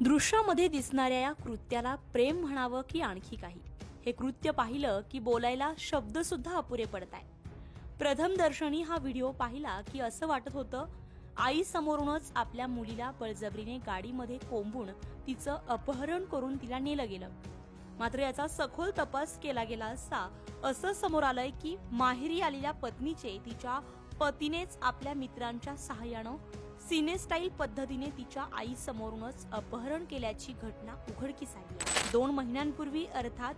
दृश्यामध्ये दिसणाऱ्या या कृत्याला प्रेम म्हणावं की आणखी काही? हे कृत्य पाहिलं की बोलायला शब्द सुद्धा अपुरे पडत प्रथम दर्शनी हा व्हिडिओ पाहिला की असं वाटत होतं आई समोरूनच आपल्या मुलीला बळजबरीने गाडीमध्ये कोंबून तिचं अपहरण करून तिला नेलं गेलं. मात्र याचा सखोल तपास केला गेला असता असं समोर आलंय की माहेरी आलेल्या पत्नीचे तिच्या पतीनेच आपल्या मित्रांच्या सहाय्यानं सिनेस्टाईल पद्धतीने तिच्या आई समोरूनच अपहरण केल्याची घटना उघडकीस आली दोन महिन्यांपूर्वी अर्थात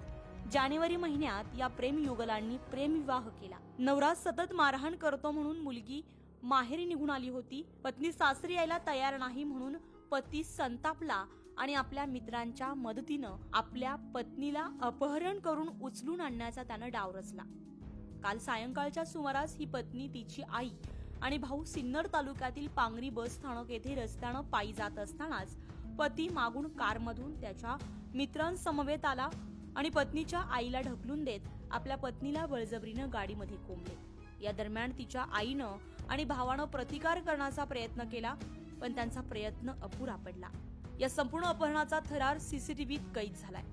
जानेवारी महिन्यात या प्रेम युगलांनी प्रेमविवाह केला. नवरा सतत मारहाण करतो म्हणून मुलगी माहेरी निघून आली होती. पत्नी सासरी यायला तयार नाही म्हणून पती संतापला आणि आपल्या मित्रांच्या मदतीनं आपल्या पत्नीला अपहरण करून उचलून आणण्याचा त्यानं डाव रचला. काल सायंकाळच्या सुमारास ही पत्नी तिची आई आणि भाऊ सिन्नर तालुक्यातील पांगरी बस स्थानक येथे रस्त्यानं पायी जात असतानाच पती मागून कारमधून त्याच्या मित्रांसमवेत आला आणि पत्नीच्या आईला ढकलून देत आपल्या पत्नीला बळजबरीनं गाडीमध्ये कोंबले. या दरम्यान तिच्या आईनं आणि भावानं प्रतिकार करण्याचा प्रयत्न केला पण त्यांचा प्रयत्न अपुरा पडला. या संपूर्ण अपहरणाचा थरार सीसीटीव्हीत कैद झालाय.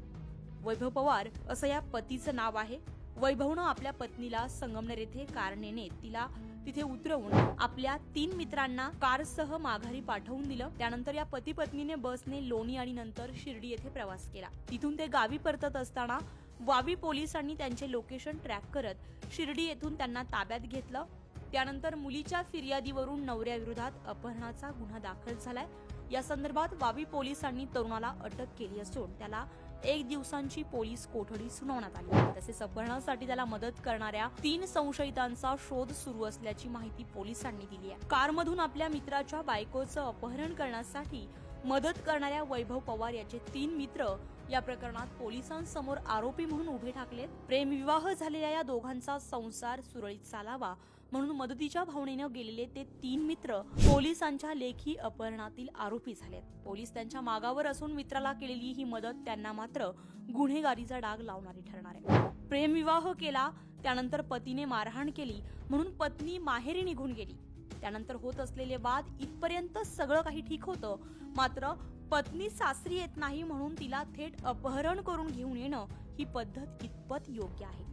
वैभव पवार असं या पतीचं नाव आहे. वैभवनं आपल्या पत्नीला संगमनेर येथे कार नेणे तिला तिथे उतरवून आपल्या तीन मित्रांना कारसह माघारी पाठवून दिलं. त्यानंतर या पती पत्नीने बसने लोणी आणि नंतर शिर्डी येथे प्रवास केला. तिथून ते गावी परतत असताना वावी पोलिसांनी त्यांचे लोकेशन ट्रॅक करत शिर्डी येथून त्यांना ताब्यात घेतलं. त्यानंतर मुलीच्या फिर्यादीवरून नवऱ्याविरोधात अपहरणाचा गुन्हा दाखल झालाय. या संदर्भात वावी पोलिसांनी तरुणाला अटक केली असून त्याला एक दिवसांची पोलीस कोठडी सुनावण्यात आली तसेच अपहरणासाठी त्याला मदत करणाऱ्या तीन संशयितांचा शोध सुरू असल्याची माहिती पोलिसांनी दिली आहे. कारमधून आपल्या मित्राच्या बायकोचं अपहरण करण्यासाठी मदत करणाऱ्या वैभव पवार याचे तीन मित्र या प्रकरणात पोलिसांसमोर आरोपी म्हणून उभे ठाकलेत. प्रेमविवाह झालेल्या या दोघांचा संसार सुरळीत चालावा म्हणून मदतीच्या भावनेनं गेलेले ते तीन मित्र पोलिसांच्या लेखी अपहरणातील आरोपी झालेत. पोलीस त्यांच्या मागावर असून मित्राला केलेली ही मदत त्यांना मात्र गुन्हेगारीचा डाग लावणारी ठरणार आहे. प्रेमविवाह केला त्यानंतर पतीने मारहाण केली म्हणून पत्नी माहेरी निघून गेली. त्यानंतर होत असलेले वाद इथपर्यंत सगळं काही ठीक होतं. मात्र पत्नी सासरी येत नाही म्हणून तिला थेट अपहरण करून घेऊन येणं ही पद्धत कितपत योग्य आहे?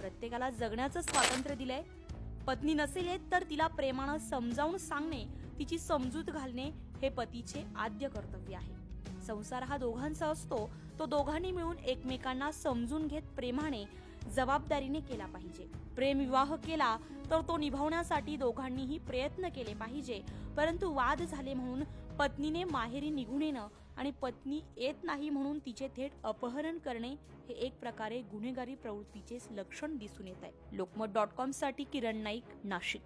प्रत्येकाला जगण्याचं स्वातंत्र्य दिलंय. पत्नी नसेल येत तर तिला प्रेमानं समजावून सांगणे तिची समजूत घालणे हे पतीचे आद्य कर्तव्य आहे. संसार हा दोघांचा असतो. तो दोघांनी मिळून एकमेकांना समजून घेत प्रेमाने जबाबदारीने केला पाहिजे. प्रेमविवाह केला तर तो निभावण्यासाठी दोघांनीही प्रयत्न केले पाहिजे. परंतु वाद झाले म्हणून पत्नीने माहेरी निघून येणं आणि पत्नी येत नाही म्हणून तिचे थेट अपहरण करणे हे एक प्रकारे गुन्हेगारी प्रवृत्तीचे लक्षण दिसून येत आहे. लोकमत डॉट कॉमसाठी किरण नाईक नाशिक.